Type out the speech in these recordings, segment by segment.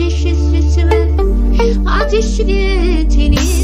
ateşi sesime Ateşi teni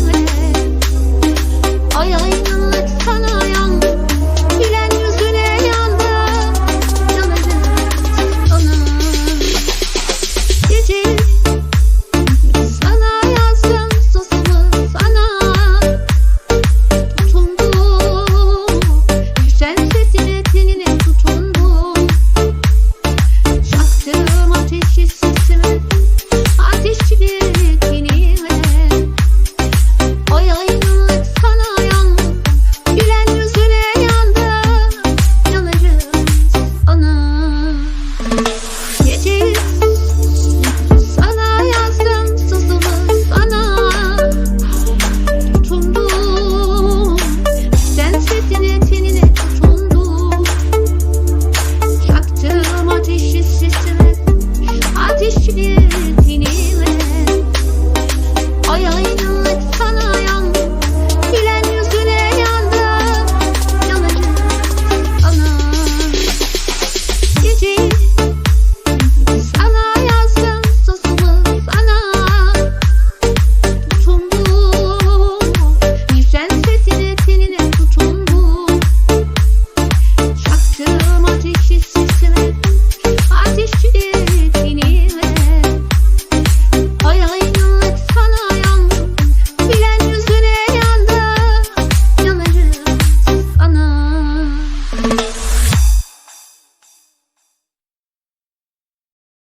She,